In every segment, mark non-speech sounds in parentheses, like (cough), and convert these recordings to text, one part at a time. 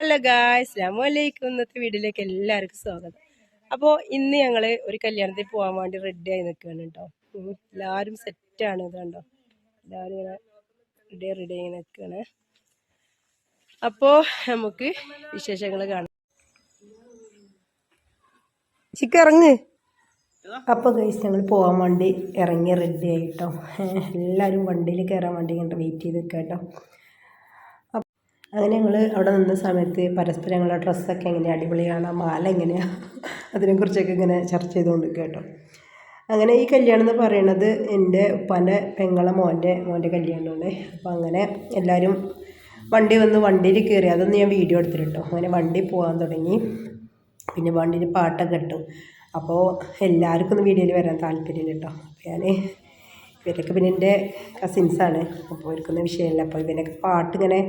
Hello ഗായ് അസ്ലാമലൈക്കും ഇന്നത്തെ വീഡിയോയിലേക്ക് എല്ലാവർക്കും സ്വാഗതം. അപ്പോൾ ഇന്ന് ഞങ്ങൾ ഒരു കല്യാണത്തിൽ പോകാൻ വേണ്ടി റെഡി ആയി നിൽക്കുകയാണ് കേട്ടോ എല്ലാവരും സെറ്റാണ് ഇത് കണ്ടോ? എല്ലാവരും ഇങ്ങനെ റെഡി റെഡി ആയി നിൽക്കുകയാണ് അപ്പോൾ നമുക്ക് വിശേഷങ്ങൾ കാണാം. ചിക്ക ഇറങ്ങ്. അപ്പോൾ ഗൈസ് ഞങ്ങൾ പോകാൻ വേണ്ടി ഇറങ്ങി റെഡി ആയിട്ടോ എല്ലാവരും വണ്ടിയിൽ കയറാൻ വേണ്ടി ഇങ്ങനെ വെയിറ്റ് ചെയ്ത് നിൽക്കാം കേട്ടോ അങ്ങനെ ഞങ്ങൾ അവിടെ നിന്ന സമയത്ത് പരസ്പരം ഞങ്ങളുടെ ഡ്രസ്സൊക്കെ എങ്ങനെയാണ് അടിപൊളിയാണ്? മാല എങ്ങനെയാണ് (laughs) അതിനെക്കുറിച്ചൊക്കെ ഇങ്ങനെ ചർച്ച ചെയ്തുകൊണ്ട് കേട്ടോ. അങ്ങനെ ഈ കല്യാണം എന്ന് പറയണത് എന്റെ ഉപ്പാന്റെ പെങ്ങളെ മോന്റെ മോന്റെ കല്യാണമാണ്. അപ്പോൾ അങ്ങനെ എല്ലാവരും വണ്ടി വന്ന് വണ്ടിയിൽ കയറി. അതൊന്നും ഞാൻ വീഡിയോ എടുത്തിട്ടോ അങ്ങനെ വണ്ടി പോകാൻ തുടങ്ങി. പിന്നെ വണ്ടിയിൽ പാട്ടൊക്കെ ഇട്ടു. അപ്പോൾ എല്ലാവർക്കും ഒന്ന് വീഡിയോയിൽ വരാൻ താല്പര്യമില്ല കേട്ടോ. അപ്പോൾ ഞാൻ ഇവരൊക്കെ പിന്നെ എന്റെ കസിൻസാണ് അപ്പോൾ അവർക്കൊന്നും വിഷയമില്ല. അപ്പോൾ ഇവരൊക്കെ പാട്ട് ഇങ്ങനെ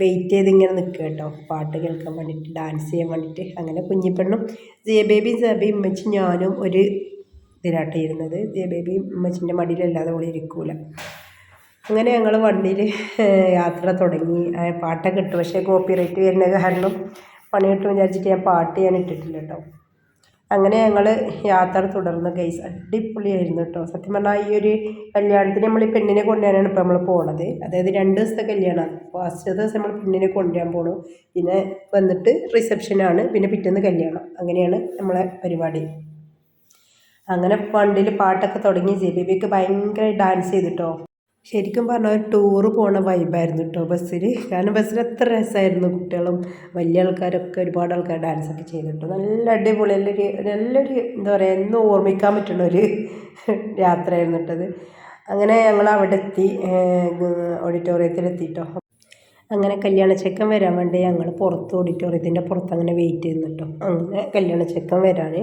വെയിറ്റ് ചെയ്ത് ഇങ്ങനെ നിൽക്കുക കേട്ടോ. പാട്ട് കേൾക്കാൻ വേണ്ടിയിട്ട് ഡാൻസ് ചെയ്യാൻ വേണ്ടിയിട്ട് അങ്ങനെ കുഞ്ഞിപ്പെണ്ണും ജയ ബേബി സബിയും ഉമ്മച്ചും ഞാനും ഒരു ഇതിലാട്ട് ഇരുന്നത്. ജയ ബേബിയും ഉമ്മച്ചിന്റെ മടിയിലല്ലാതെ ഓളി ഇരിക്കൂല. അങ്ങനെ ഞങ്ങൾ വണ്ടിയിൽ യാത്ര തുടങ്ങി. പാട്ടൊക്കെ ഇട്ടു. പക്ഷേ കോപ്പി റൈറ്റ് വരുന്ന കാരണം പണി കിട്ടും വിചാരിച്ചിട്ട് ഞാൻ പാട്ട് ഞാൻ ഇട്ടിട്ടില്ല കേട്ടോ. അങ്ങനെ ഞങ്ങൾ യാത്ര തുടർന്ന് ഗൈസ് അടിപൊളിയായിരുന്നു കേട്ടോ സത്യം പറഞ്ഞാൽ ഈ ഒരു കല്യാണത്തിന് നമ്മൾ ഈ പെണ്ണിനെ കൊണ്ടുവരാനാണ് ഇപ്പോൾ നമ്മൾ പോണത്. അതായത് രണ്ട് ദിവസത്തെ കല്യാണമാണ് ഫസ്റ്റ് ദിവസം നമ്മൾ പെണ്ണിനെ കൊണ്ടുവരാൻ പോകണം പിന്നെ വന്നിട്ട് റിസപ്ഷനാണ് പിന്നെ പിറ്റേന്ന് കല്യാണം. അങ്ങനെയാണ് നമ്മളെ പരിപാടി. അങ്ങനെ വണ്ടിയിൽ പാട്ടൊക്കെ തുടങ്ങി. ജെ ബി ബിക്ക് ഭയങ്കര ഡാൻസ് ചെയ്തിട്ടോ ശരിക്കും പറഞ്ഞാൽ ഒരു ടൂറ് പോണ വൈബായിരുന്നു കേട്ടോ ബസ്സിൽ കാരണം ബസ്സിൽ എത്ര രസമായിരുന്നു കുട്ടികളും വലിയ ആൾക്കാരൊക്കെ ഒരുപാട് ആൾക്കാർ ഡാൻസ് ഒക്കെ ചെയ്തിട്ടു. നല്ല അടിപൊളി നല്ലൊരു നല്ലൊരു എന്താ പറയുക എന്നും ഓർമ്മിക്കാൻ പറ്റുന്ന ഒരു യാത്രയായിരുന്നു കേട്ടത് അങ്ങനെ ഞങ്ങൾ അവിടെ എത്തി ഓഡിറ്റോറിയത്തിൽ എത്തിയിട്ടോ അങ്ങനെ കല്യാണ ചെക്കൻ വരാൻ വേണ്ടി ഞങ്ങൾ പുറത്ത് ഓഡിറ്റോറിയത്തിന്റെ പുറത്ത് അങ്ങനെ വെയിറ്റ് ചെയ്യുന്നു കേട്ടോ അങ്ങനെ കല്യാണ ചെക്കൻ വരാൻ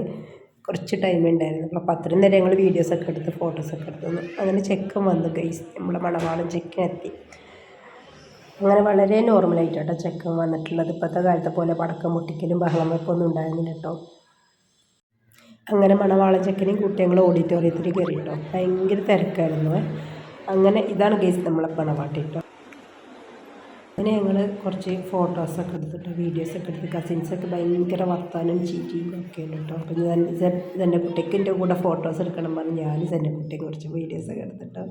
കുറച്ച് ടൈം ഉണ്ടായിരുന്നു അപ്പോൾ അത്രയും നേരം ഞങ്ങൾ വീഡിയോസൊക്കെ എടുത്ത് ഫോട്ടോസൊക്കെ എടുത്തു അങ്ങനെ ചെക്കൻ വന്നു ഗൈസ് നമ്മളെ മണവാളം ചെക്കൻ എത്തി. അങ്ങനെ വളരെ നോർമലായിട്ട് കേട്ടോ ചെക്കൻ വന്നിട്ടുള്ളത്. ഇപ്പോഴത്തെ കാലത്തെ പോലെ പടക്കം മുട്ടിക്കലും ബഹളം വെപ്പൊന്നും ഉണ്ടായിരുന്നില്ല കേട്ടോ അങ്ങനെ മണവാളൻ ചെക്കനെയും ഞങ്ങൾ ഓഡിറ്റോറിയത്തിൽ കയറി കേട്ടോ ഭയങ്കര തിരക്കായിരുന്നു. അങ്ങനെ ഇതാണ് ഗൈസ് നമ്മളെ പണവാട്ടി കേട്ടോ അങ്ങനെ ഞങ്ങൾ കുറച്ച് ഫോട്ടോസൊക്കെ എടുത്തിട്ട് വീഡിയോസൊക്കെ എടുത്ത് കസിൻസൊക്കെ ഭയങ്കര വർത്താനം ചീറ്റിയും ഒക്കെ ഉണ്ട് കേട്ടോ. അപ്പം ഞാൻ എന്റെ കുട്ടിക്ക് എന്റെ കൂടെ ഫോട്ടോസ് എടുക്കണം പറഞ്ഞ് ഞാൻ എന്റെ കുട്ടിക്ക് കുറച്ച് വീഡിയോസൊക്കെ എടുത്തിട്ട്.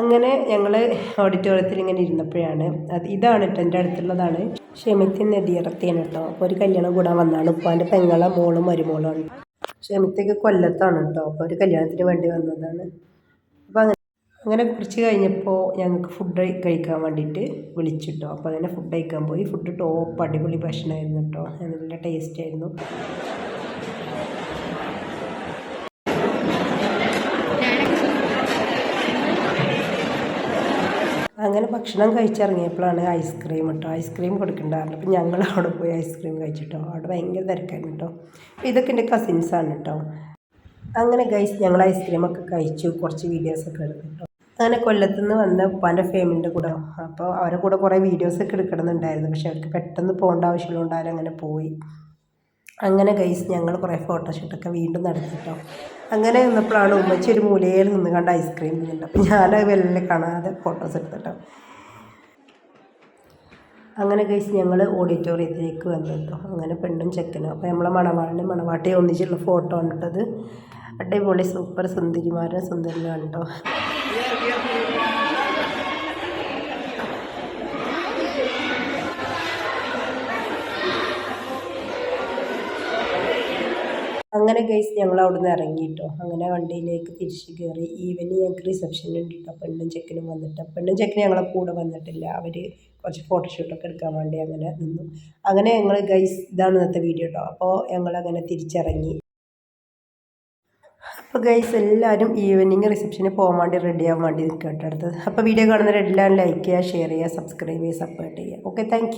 അങ്ങനെ ഞങ്ങൾ ഓഡിറ്റോറിയത്തിൽ ഇങ്ങനെ ഇരുന്നപ്പോഴാണ് അത് ഇതാണ് കേട്ടോ എന്റെ അടുത്തുള്ളതാണ്. ഷെമിത്തിൻ നദിയിറത്തിയാണ് കേട്ടോ അപ്പോൾ ഒരു കല്യാണം കൂടാൻ വന്നാണ്. ഉപ്പാന്റെ പെങ്ങളെ മോളും മരുമോളും ക്ഷമിത്തേക്ക് കൊല്ലത്താണ് കേട്ടോ അപ്പോൾ ഒരു കല്യാണത്തിന് വേണ്ടി വന്നതാണ്. അപ്പോൾ അങ്ങനെ അങ്ങനെ കുറച്ച് കഴിഞ്ഞപ്പോൾ ഞങ്ങൾക്ക് ഫുഡ് കഴിക്കാൻ വേണ്ടിയിട്ട് വിളിച്ചിട്ടോ. അപ്പോൾ അങ്ങനെ ഫുഡ് കഴിക്കാൻ പോയി. ഫുഡ് ടോപ്പ് അടിപൊളി ഭക്ഷണമായിരുന്നു കേട്ടോ നല്ല ടേസ്റ്റ് ആയിരുന്നു. അങ്ങനെ ഭക്ഷണം കഴിച്ചിറങ്ങിയപ്പോഴാണ് ഐസ്ക്രീം കേട്ടോ ഐസ്ക്രീം കൊടുക്കണ്ടായിരുന്നു. അപ്പം ഞങ്ങൾ അവിടെ പോയി ഐസ്ക്രീം കഴിച്ചിട്ടോ. അവിടെ ഭയങ്കര തിരക്കായിരുന്നു കേട്ടോ ഇതൊക്കെ എന്റെ കസിൻസാണ് കേട്ടോ അങ്ങനെ ഗൈസ് ഞങ്ങൾ ഐസ്ക്രീമൊക്കെ കഴിച്ചു. കുറച്ച് വീഡിയോസൊക്കെ എടുത്തു കേട്ടോ അങ്ങനെ കൊല്ലത്തു നിന്ന് വന്ന ഉപ്പാന്റെ ഫാമിലിന്റെ കൂടെ. അപ്പോൾ അവരെ കൂടെ കുറേ വീഡിയോസൊക്കെ എടുക്കണമെന്നുണ്ടായിരുന്നു. പക്ഷെ അവർക്ക് പെട്ടെന്ന് പോകേണ്ട ആവശ്യമുള്ളതുകൊണ്ട് അങ്ങനെ പോയി. അങ്ങനെ ഗൈസ് ഞങ്ങൾ കുറേ ഫോട്ടോഷൂട്ടൊക്കെ വീണ്ടും നടത്തിട്ടോ. അങ്ങനെ നിന്നപ്പോഴാണ് ഉമ്മച്ചി ഒരു മൂലയിൽ നിന്ന് കണ്ട് ഐസ്ക്രീം തിന്നിട്ട് അപ്പോൾ ഞാനത് വെല്ലെ കാണാതെ ഫോട്ടോസ് എടുത്തിട്ടോ. അങ്ങനെ ഗൈസ് ഞങ്ങൾ ഓഡിറ്റോറിയത്തിലേക്ക് വന്നു കേട്ടോ അങ്ങനെ പെണ്ണും ചെക്കനും. അപ്പോൾ നമ്മളെ മണവാളിനും മണവാട്ടിയും ഒന്നിച്ചുള്ള ഫോട്ടോ കണ്ടിട്ടത് അടിപൊളി സൂപ്പർ സുന്ദരിമാരും സുന്ദരിയാണ് കേട്ടോ. അങ്ങനെ ഗൈസ് ഞങ്ങൾ അവിടെ നിന്ന് ഇറങ്ങിയിട്ടോ അങ്ങനെ വണ്ടിയിലേക്ക് തിരിച്ചു കയറി ഈവനിങ് ഞങ്ങൾക്ക് റിസപ്ഷൻ ഉണ്ട് പെണ്ണും ചെക്കനും വന്നിട്ട്. പെണ്ണും ചെക്കനും ഞങ്ങളെ കൂടെ വന്നിട്ടില്ല. അവർ കുറച്ച് ഫോട്ടോഷൂട്ടൊക്കെ എടുക്കാൻ വേണ്ടി അങ്ങനെ നിന്നു. അങ്ങനെ ഞങ്ങൾ ഗൈസ് ഇതാണ് ഇന്നത്തെ വീഡിയോ കേട്ടോ അപ്പോൾ ഞങ്ങളങ്ങനെ തിരിച്ചിറങ്ങി. അപ്പോൾ ഗൈസ് എല്ലാവരും ഈവനിങ് റിസപ്ഷന് പോകാൻ വേണ്ടി റെഡി ആവാൻ വേണ്ടി നിൽക്കുക കേട്ടോ അടുത്തത്. അപ്പോൾ വീഡിയോ കാണുന്നവരെല്ലാം ലൈക്ക് ചെയ്യുക ഷെയർ ചെയ്യുക സബ്സ്ക്രൈബ് ചെയ്യുക സപ്പോർട്ട് ചെയ്യുക. Okay thank